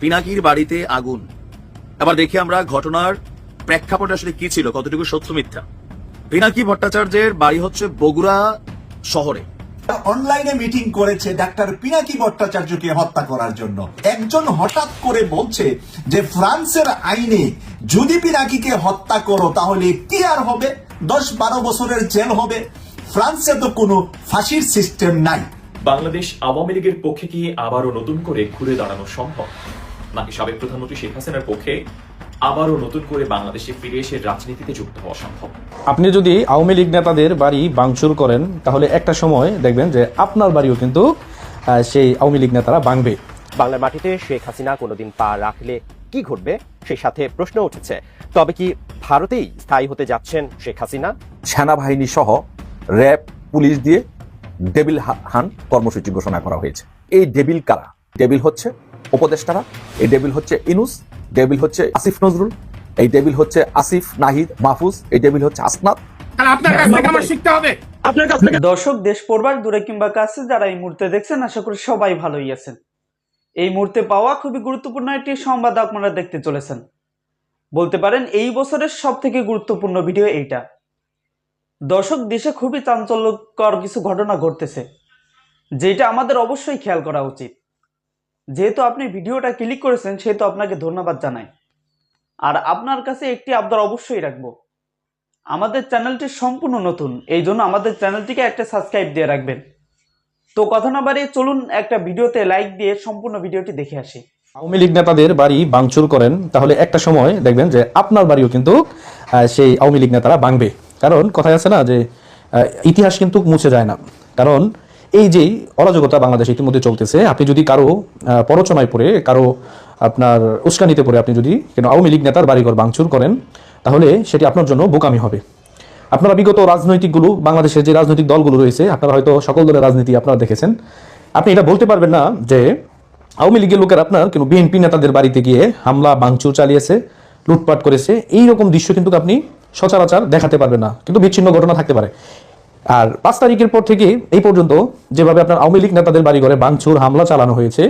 পিনাকির বাড়িতে আগুন। এবার দেখি আমরা ঘটনার প্রেক্ষাপট আসলে কি ছিল কতটুকু সত্য মিথ্যা। পিনাকি ভট্টাচার্যের বাড়ি হচ্ছে বগুড়া শহরে। অনলাইনে মিটিং করেছে ডাক্তার পিনাকি ভট্টাচার্যকে হত্যা করার জন্য। একজন হঠাৎ করে বলছে যে ফ্রান্সের আইনে যদি পিনাকিকে হত্যা করো তাহলে কি আর হবে? দশ বারো বছরের জেল হবে। ফ্রান্সে তো কোনো ফাঁসির সিস্টেম নাই। বাংলাদেশ আওয়ামী লীগের পক্ষে কি আবারও নতুন করে ঘুরে দাঁড়ানো সম্ভব? নাকি সাবেক প্রধানমন্ত্রী শেখ হাসিনার পক্ষে আবারও নতুন করে বাংলাদেশে ফিরে এসে রাজনীতিতে যুক্ত হওয়া সম্ভব? আপনি যদি আওয়ামী লীগ নেতাদের বাড়ি ভাঙচুর করেন তাহলে একটা সময় দেখবেন যে আপনার বাড়িও কিন্তু সেই আওয়ামী লীগ নেতারা ভাঙবে। বাংলার মাটিতে শেখ হাসিনা কোনোদিন পা রাখলে কি ঘটবে? সেই সাথে প্রশ্ন উঠেছে তবে কি ভারতেই স্থায়ী হতে যাচ্ছেন শেখ হাসিনা? সেনাবাহিনী সহ র্যাব পুলিশ দিয়ে ডেবিল হান কর্মসূচি ঘোষণা করা হয়েছে। এই ডেবিল কারা? ডেবিল হচ্ছে উপদেষ্টারা এই ডেবিল হচ্ছে ইনুস ডেবিল হচ্ছে আসিফ নজরুল এই ডেবিল হচ্ছে আসিফ নাহিদ মাহফুজ এই ডেবিল হচ্ছে আসনাদ। দর্শক দেশ পড়বার দূরে কিংবা কাছে যারা এই মুহূর্তে দেখছেন আশা করি সবাই ভালোই আছেন। এই মুহূর্তে পাওয়া খুবই গুরুত্বপূর্ণ একটি সংবাদ আপনারা দেখতে চলেছেন। বলতে পারেন এই বছরের সব থেকে গুরুত্বপূর্ণ ভিডিও এইটা। দর্শক দেশে খুবই চাঞ্চল্যকর কিছু ঘটনা ঘটতেছে যেটা আমাদের অবশ্যই খেয়াল করা উচিত। যেহেতু আপনি ভিডিওটা ক্লিক করেছেন, সেহেতু আপনাকে ধন্যবাদ জানাই। আর আপনার কাছে একটি আবদার অবশ্যই রাখব। আমাদের চ্যানেলটি সম্পূর্ণ নতুন, এই জন্য আমাদের চ্যানেলটিকে একটা সাবস্ক্রাইব দিয়ে রাখবেন। তো কথা না বাড়িয়ে চলুন একটা ভিডিওতে লাইক দিয়ে সম্পূর্ণ ভিডিওটি দেখে আসি। আওয়ামী লীগ নেতাদের বাড়ি ভাঙচুর করেন, তাহলে একটা সময় দেখবেন যে আপনার বাড়িও কিন্তু সেই আওয়ামী লীগ নেতারা ভাঙবে। কারণ কথায় আছে না যে ইতিহাস কিন্তু মুছে যায় না। কারণ এই যে অরাজকতা বাংলাদেশ ইতিমধ্যে চলতেছে আপনি যদি কারও আহ, প্ররোচনায় পড়ে কারও আপনার উস্কানিতে পড়ে আপনি যদি কেন আওয়ামী লীগ নেতার বাড়িঘর ভাঙচুর করেন তাহলে সেটি আপনার জন্য বোকামি হবে। আপনারা বিগত রাজনৈতিকগুলো বাংলাদেশের যে রাজনৈতিক দলগুলো রয়েছে আপনারা হয়তো সকল দলের রাজনীতি আপনারা দেখেছেন। আপনি এটা বলতে পারবেন না যে আওয়ামী লীগের লোকের আপনার কিন্তু বিএনপি নেতাদের বাড়িতে গিয়ে হামলা ভাঙচুর চালিয়েছে লুটপাট করেছে এই রকম দৃশ্য কিন্তু আপনি সচরাচর দেখাতে পারবেন না। কিন্তু বিচ্ছিন্ন ঘটনা থাকতে পারে। আর পাঁচ তারিখের পর থেকে এই পর্যন্ত যেভাবে আপনার আওয়ামী লীগ নেতাদের বাড়ি ঘরে ভাঙচুর হামলা চালানো হয়েছে,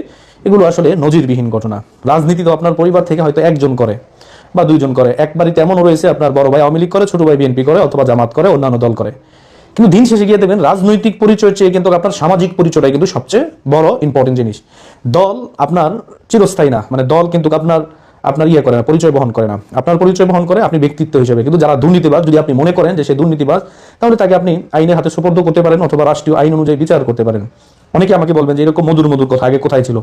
এগুলো আসলে নজিরবিহীন ঘটনা। রাজনীতি তো আপনার পরিবার থেকে হয়তো একজন করে বা দুইজন করে। এক বাড়িতে রয়েছে, আপনার বড় ভাই আওয়ামী লীগ করে, ছোট ভাই বিএনপি করে অথবা জামাত করে, অন্যান্য দল করে। কিন্তু দিন শেষে গিয়ে দেখবেন রাজনৈতিক পরিচয় চেয়ে কিন্তু আপনার সামাজিক পরিচয়টাই কিন্তু সবচেয়ে বড় ইম্পর্টেন্ট জিনিস। দল আপনার চিরস্থায়ী না মানে দল কিন্তু আপনার আপনার ইয়ে করে না, পরিচয় বহন করে না। আপনার পরিচয় বহন করে আপনি ব্যক্তিত্ব হিসেবে। কিন্তু যারা দুর্নীতিবাজ, যদি আপনি মনে করেন যে সে দুর্নীতিবাজ, তাহলে তাকে আপনি আইনের হাতে সুপর্দ করতে পারেন অথবা রাষ্ট্রীয় আইন অনুযায়ী বিচার করতে পারেন। অনেকে আমাকে বলবেন যে এরকম মধুর মধুর কথা আগে কোথায় ছিল?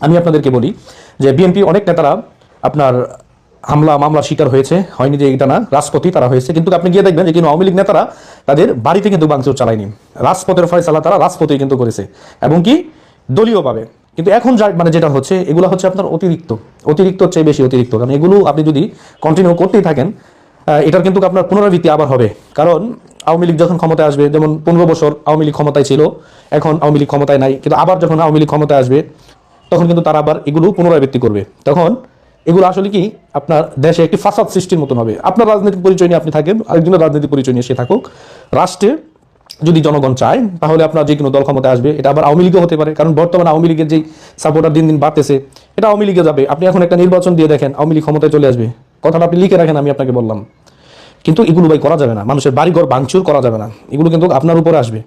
আমি আপনাদেরকে বলি যে বিএনপি অনেক নেতারা আপনার হামলা, মামলা শিকার হয়েছে। হয়নি যে এটা না, রাজপথই তারা হয়েছে। কিন্তু আপনি গিয়ে দেখবেন যে কিন্তু আওয়ামী লীগ নেতারা তাদের বাড়িতে কিন্তু ভাঙচুর চালায়নি। রাজপথের ফয়সালা তারা রাজপথেই কিন্তু করেছে। এবং কি? দলীয়ভাবে। কিন্তু এখন যা মানে যেটা হচ্ছে, এগুলো হচ্ছে আপনার অতিরিক্ত। অতিরিক্ত চেয়ে বেশি অতিরিক্ত। কারণ এগুলো আপনি যদি কন্টিনিউ করতেই থাকেন এটার কিন্তু আপনার পুনরাবৃত্তি আবার হবে। কারণ আওয়ামী লীগ যখন ক্ষমতায় আসবে, যেমন পনেরো বছর আওয়ামী লীগ ক্ষমতায় ছিল, এখন আওয়ামী লীগ ক্ষমতায় নাই, কিন্তু আবার যখন আওয়ামী লীগ ক্ষমতায় আসবে, তখন কিন্তু তারা আবার এগুলো পুনরাবৃত্তি করবে। তখন এগুলো আসলে কি, আপনার দেশে একটি ফাসাদ সৃষ্টির মতন হবে। আপনার রাজনৈতিক পরিচয় নিয়ে আপনি থাকেন, আরেকজনের রাজনৈতিক পরিচয় নিয়ে সে থাকুক। রাষ্ট্রে যদি জনগণ চায়, তাহলে আপনার যে কোনো দল ক্ষমতায় আসবে। এটা আবার আওয়ামী লীগও হতে পারে, কারণ বর্তমানে আওয়ামী লীগের যে সাপোর্টার দিন দিন বাড়তেছে, এটা আওয়ামী লীগে যাবে। আপনি এখন একটা নির্বাচন দিয়ে দেখেন, আওয়ামী লীগ ক্ষমতায় চলে আসবে। কথাটা আপনি লিখে রাখেন, আমি আপনাকে বললাম। কিন্তু এগুলো ভাই করা যাবে না। মানুষের বাড়িঘর ভাঙচুর করা যাবে না। এগুলো কিন্তু আপনার উপরে আসবে।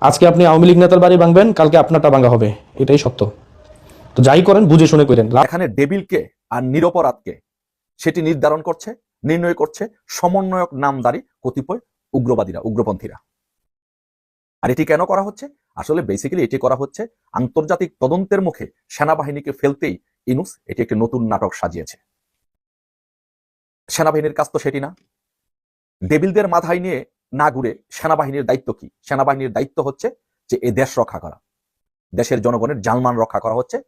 আজকে আপনি আওয়ামী লীগ নেতার বাড়ি ভাঙবেন, কালকে আপনারটা ভাঙা হবে। এটাই সত্য। তো যাই করেন, বুঝে শুনে করেন। এখানে ডেবিলকে আর নিরপরাধকে সেটি নির্ধারণ করছে, নির্ণয় করছে সমন্বয়ক নামদারি কতিপয় উগ্রবাদীরা, উগ্রপন্থীরা। আর এটি কেন করা হচ্ছে? আসলে বেসিক্যালি এটি করা হচ্ছে আন্তর্জাতিক তদন্তের মুখে সেনাবাহিনীকে ফেলতেই ইনুস এটি একটি নতুন নাটক সাজিয়েছে। সেনাবাহিনীর কাজ তো সেটি না। ডেবিলদের মাথায় নিয়ে না ঘুরে সেনাবাহিনীর দায়িত্ব কি? সেনাবাহিনীর দায়িত্ব হচ্ছে যে এ দেশ রক্ষা করা। দেশের জনগণের জানমান রক্ষা করা হচ্ছে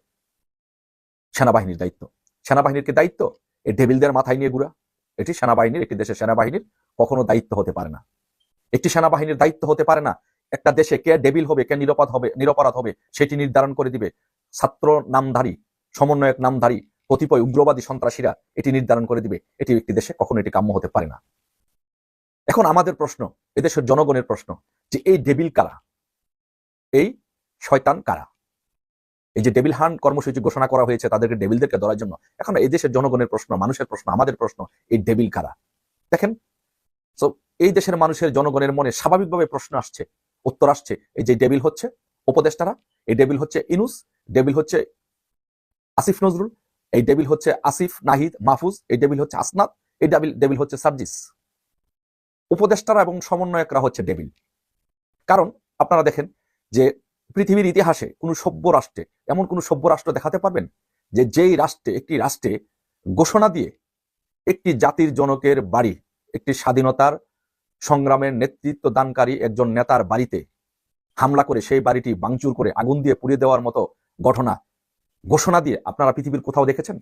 সেনাবাহিনীর দায়িত্ব। সেনাবাহিনীর কি দায়িত্ব? এই ডেবিলদের মাথায় নিয়ে ঘুরা। এটি সেনাবাহিনীর, একটি দেশের সেনাবাহিনীর কখনো দায়িত্ব হতে পারে না। একটি সেনাবাহিনীর দায়িত্ব হতে পারে না। একটা দেশে কে ডেবিল হবে, কে নিরাপদ হবে, নিরপরাধ হবে, সেটি নির্ধারণ করে দিবে ছাত্র নামধারী, সমন্বয়ক নামধারী, কতিপয় উগ্রবাদী সন্ত্রাসীরা এটি নির্ধারণ করে দিবে। এটি একটি দেশে কখনো এটি কাম্য হতে পারে না। এখন আমাদের প্রশ্ন, এদেশের জনগণের প্রশ্ন, যে এই ডেবিল কারা? এই শয়তান কারা? এই যে ডেবিল হান্ট কর্মসূচি ঘোষণা করা হয়েছে তাদেরকে ডেবিলদেরকে ধরার জন্য, এখন এই দেশের জনগণের প্রশ্ন, মানুষের প্রশ্ন, আমাদের প্রশ্ন, এই ডেবিল কারা? দেখেন তো এই দেশের মানুষের জনগণের মনে স্বাভাবিকভাবে প্রশ্ন আসছে উত্তর আসছে, এই যে ডেবিল হচ্ছে উপদেষ্টারা, এই ডেবিল হচ্ছে ইনুস, ডেবিল হচ্ছে আসিফ নজরুল, এই ডেবিল হচ্ছে আসিফ, নাহিদ, মাহফুজ, এই ডেবিল হচ্ছে আসনাদ, এই ডেবিল ডেবিল হচ্ছে সার্জিস। উপদেষ্টারা এবং সমন্বয়করা হচ্ছে ডেবিল। কারণ আপনারা দেখেন যে পৃথিবীর ইতিহাসে কোনো সভ্য রাষ্ট্রে, এমন কোনো সভ্য রাষ্ট্র দেখাতে পারবেন যে যেই রাষ্ট্রে, একটি রাষ্ট্রে ঘোষণা দিয়ে একটি জাতির জনকের বাড়ি, একটি স্বাধীনতার সংগ্রামের নেতৃত্ব দানকারী একজন নেতার বাড়িতে হামলা করে সেই বাড়িটি বাংচুর করে আগুন দিয়ে পুড়িয়ে দেওয়ার মতো ঘটনা ঘোষণা দিয়ে আপনারা পৃথিবীর কোথাও দেখেছেন?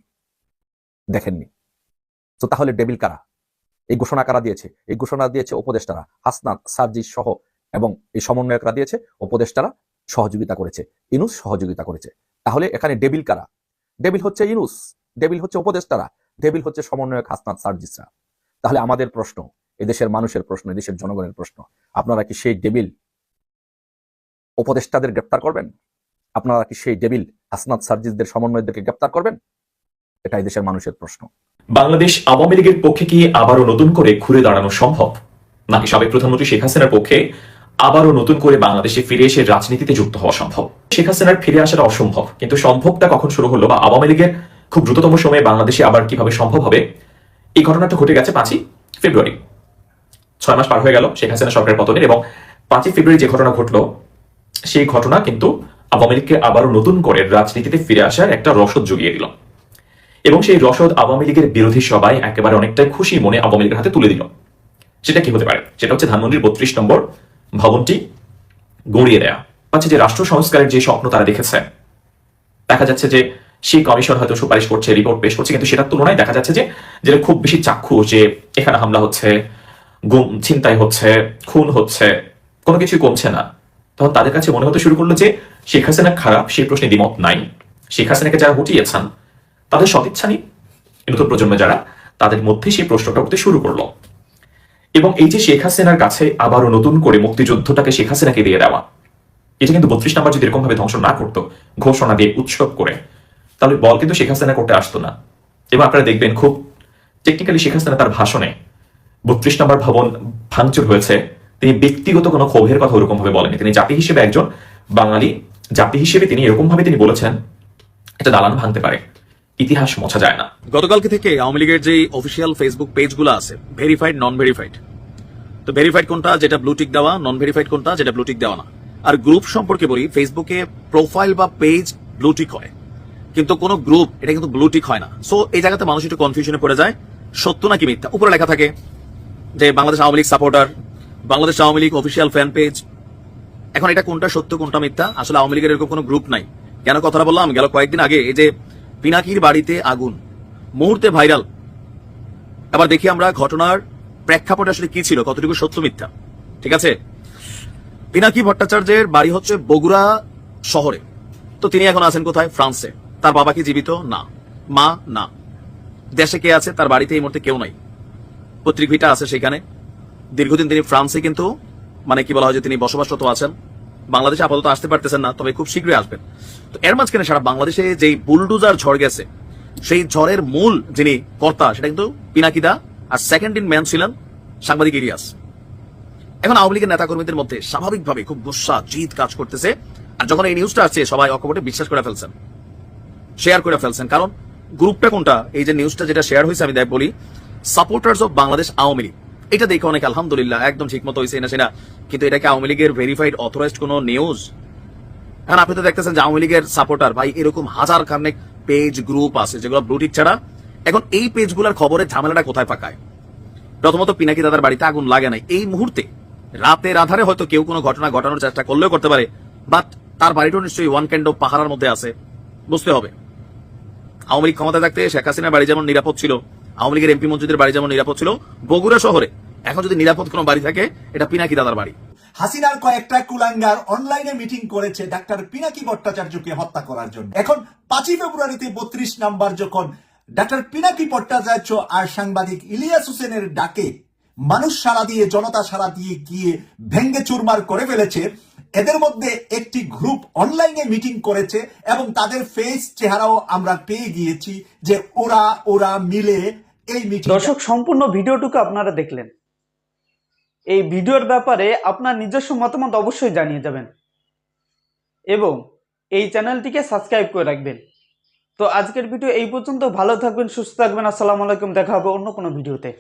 দেখেননি। তো তাহলে ডেবিল কারা? এই ঘোষণা কারা দিয়েছে? এই ঘোষণা দিয়েছে উপদেষ্টারা। হাসনাত, সার্জিস সহ এবং এই সমন্বয়করা দিয়েছে, উপদেষ্টারা সহযোগিতা করেছে। ইনুস সহযোগিতা করেছে। তাহলে এখানে ডেবিল কারা? ডেবিল হচ্ছে ইনুস, ডেবিল হচ্ছে উপদেষ্টারা, ডেবিল হচ্ছে সমন্বয়ক হাসনাত, সার্জিসরা। তাহলে আমাদের প্রশ্ন এদেশের মানুষের প্রশ্ন, এদেশের জনগণের প্রশ্ন। আপনারা কি সেই ডেবিল উপদেষ্টাদের গ্রেপ্তার করবেন? আপনারা কি সেই ডেবিল হাসনাত সার্জিসদের সমন্বয়কদেরকে গ্রেপ্তার করবেন? এটা দেশের মানুষের প্রশ্ন। বাংলাদেশ আওয়ামী লীগের পক্ষে কি আবারও নতুন করে ঘুরে দাঁড়ানো সম্ভব? নাকি সাবেক প্রধানমন্ত্রী শেখ হাসিনার পক্ষে আবারও নতুন করে বাংলাদেশে ফিরে এসে রাজনীতিতে যুক্ত হওয়া সম্ভব? শেখ হাসিনার ফিরে আসাটা অসম্ভব, কিন্তু সম্ভবটা কখন শুরু হলো বা আওয়ামী লীগের খুব দ্রুততম সময়ে বাংলাদেশে আবার কীভাবে সম্ভব হবে? এই ঘটনাটা ঘটে গেছে পাঁচই ফেব্রুয়ারি। ছয় মাস পার হয়ে গেল শেখ হাসিনা সরকারের পতনের এবং পাঁচই ফেব্রুয়ারি যে ঘটনা ঘটলো, সেই ঘটনা কিন্তু আওয়ামী লীগকে আবারও নতুন করে রাজনীতিতে ফিরে আসার একটা রসদ জুগিয়ে দিল। এবং সেই রসদ আওয়ামী লীগের বিরোধী সবাই একেবারে অনেকটাই খুশি মনে আওয়ামী লীগের হাতে তুলে দিল। সেটা কি হতে পারে? সেটা হচ্ছে ধানমন্ডির বত্রিশ নম্বর ভবনটি গড়িয়ে দেয়া পাচ্ছে যে রাষ্ট্র সংস্কারের যে স্বপ্ন তারা দেখেছে। দেখা যাচ্ছে যে সেই কমিশন হয়তো সুপারিশ করছে, রিপোর্ট পেশ করছে, কিন্তু সেটার তুলনায় দেখা যাচ্ছে যে, যেটা খুব বেশি চাক্ষু যে, এখানে হামলা হচ্ছে গুম, ছিনতাই হচ্ছে, খুন হচ্ছে, কোনো কিছুই কমছে না। তখন তাদের কাছে মনে হতে শুরু করল যে শেখ হাসিনা খারাপ, সেই প্রশ্নে দ্বিমত নাই। শেখ হাসিনাকে যারা হটিয়েছেন, তাদের সদিচ্ছা নেই নতুন প্রজন্ম যারা, তাদের মধ্যে সেই প্রশ্নটা উঠতে শুরু করল। এবং এই যে শেখ হাসিনার কাছে আবারও নতুন করে মুক্তিযুদ্ধটাকে শেখ হাসিনাকে দিয়ে দেওয়া, এটা কিন্তু বত্রিশ নাম্বার যদি এরকম ভাবে ধ্বংস না করতো, ঘোষণা দিয়ে উৎসব করে, তাহলে বল কিন্তু শেখ হাসিনা করতে আসতো না। এবং আপনারা দেখবেন খুব টেকনিক্যালি শেখ হাসিনা তার ভাষণে বত্রিশ নম্বর ভবন ভাঙচুর হয়েছে। তিনি ব্যক্তিগত কোনো ক্ষোভের কথা ওরকম ভাবে বলেনি তিনি জাতি হিসেবে একজন বাঙালি। জাতি হিসেবে তিনি এরকম ভাবে তিনি বলেছেন, এটা দালান ভাঙতে পারে। ইতিহাস মোছা যায় না। গতকালকে থেকে আওয়ামী লীগের যে অফিসিয়াল ফেসবুক পেজগুলো আছে ভেরিফাইড নন ভেরিফাইড তো ভেরিফাইড কোনটা? যেটা ব্লুটিক দেওয়া নন ভেরিফাইড কোনটা? যেটা ব্লুটিক দেওয়া না। আর গ্রুপ সম্পর্কে বলি ফেসবুকে প্রোফাইল বা পেজ ব্লুটিক হয়। কিন্তু কোন গ্রুপ এটা কিন্তু ব্লুটিক হয় না। সো এই জায়গাতে মানুষ একটু কনফিউশনে পড়ে যায়, সত্য নাকি মিথ্যা? উপরে লেখা থাকে যে Bangladesh Awami League supporter Bangladesh Awami League official fan page এখন এটা কোনটা সত্য, কোনটা মিথ্যা? আসলে আওয়ামী লীগের এরকম কোনো গ্রুপ নাই। কেন কথাটা বললাম? গেল কয়েকদিন আগে এই যে পিনাকির বাড়িতে আগুন, মুহূর্তে ভাইরাল আবার দেখি আমরা ঘটনার প্রেক্ষাপট আসলে কি ছিল, কতটুকু সত্য, মিথ্যা। ঠিক আছে? পিনাকি ভট্টাচার্যের বাড়ি হচ্ছে বগুড়া শহরে। তো তিনি এখন আছেন কোথায়? ফ্রান্সে। তার বাবা কি জীবিত? না। মা? না। দেশে কে আছে? তার বাড়িতে এই মুহূর্তে কেউ নাই। পৈতৃক ভিটা আছে সেখানে। দীর্ঘদিন তিনি ফ্রান্সে কিন্তু মানে কি বলা হয় যে তিনি বসবাসরত আছেন। বাংলাদেশে আপাতত আসতে পারতেছেন না, তবে খুব শীঘ্রই আসবেন। তো এর মাঝখানে সারা বাংলাদেশে যেই বুলডুজার ঝড় গেছে, সেই ঝড়ের মূল যিনি কর্তা, সেটা কিন্তু পিনাকিদা আর সেকেন্ড ইন ম্যান ছিলেন সাংবাদিক ইলিয়াস। এখন আওয়ামী লীগের নেতাকর্মীদের মধ্যে স্বাভাবিকভাবে খুব গুসা জিত কাজ করতেছে। আর যখন এই নিউজটা আসছে, সবাই অকপটে বিশ্বাস করে ফেলছেন। শেয়ার করে ফেলছেন। কারণ গ্রুপটা কোনটা? এই যে নিউজটা যেটা শেয়ার হয়েছে, আমি দেখ বলি সাপোর্টার্স অফ বাংলাদেশ আওয়ামী লীগ এটা দেখে অনেক আলহামদুলিল্লাহ একদম ঠিক মতো হয়েছে না সেনা। কিন্তু এটাকে আওয়ামী লীগের ভেরিফাইড অথরাইজড কোন নিউজ এখন আপনি তো দেখতেছেন যে আওয়ামী লীগের সাপোর্টার ভাই, এরকম হাজার খানেক পেজ গ্রুপ আছে, যেগুলো ব্লুটিক ছাড়া। এখন এই পেজগুলোর খবরের ঝামেলাটা কোথায় পাকায় প্রথমত পিনাকি দাদার বাড়িতে আগুন লাগে নাই। এই মুহূর্তে রাতের আধারে হয়তো কেউ কোনো ঘটনা ঘটানোর চেষ্টা করলেও করতে পারে বাট তার বাড়িটাও নিশ্চয়ই ওয়ান ক্যান্ড অফ পাহারার মধ্যে আছে। বুঝতে হবে। আওয়ামী লীগ ক্ষমতা থাকতে শেখ হাসিনার বাড়ি যেমন নিরাপদ ছিল আওয়ামী লীগের এমপি মন্ত্রীদের বাড়ি যেমন নিরাপদ ছিল, বগুড়া শহরে। এখন যদি নিরাপদ কোনো বাড়ি থাকে, এটা পিনাকি দাদার বাড়ি। হাসিনার কয়েকটা কুলাঙ্গার অনলাইনে মিটিং করেছে ডাক্তার পিনাকি ভট্টাচার্যকে হত্যা করার জন্য। এখন পাঁচই ফেব্রুয়ারিতে বত্রিশ নাম্বার যখন ডাক্তার পিনাকি ভট্টাচার্য আর সাংবাদিক ইলিয়াস হোসেনের ডাকে মানুষ সারা দিয়ে, জনতা সারা দিয়ে গিয়ে ভেঙ্গে চুরমার করে ফেলেছে এদের মধ্যে একটি গ্রুপ অনলাইনে মিটিং করেছে এবং তাদের ফেস চেহারাও আমরা পেয়ে গিয়েছি যে ওরা ওরা মিলে এই মিটিং দর্শক, সম্পূর্ণ ভিডিওটুকু আপনারা দেখলেন। এই ভিডিওর ব্যাপারে আপনার নিজস্ব মতামত অবশ্যই জানিয়ে যাবেন। এবং এই চ্যানেলটিকে সাবস্ক্রাইব করে রাখবেন। তো আজকের ভিডিও এই পর্যন্ত। ভালো থাকবেন, সুস্থ থাকবেন। আসসালামু আলাইকুম। দেখা হবে অন্য কোনো ভিডিওতে।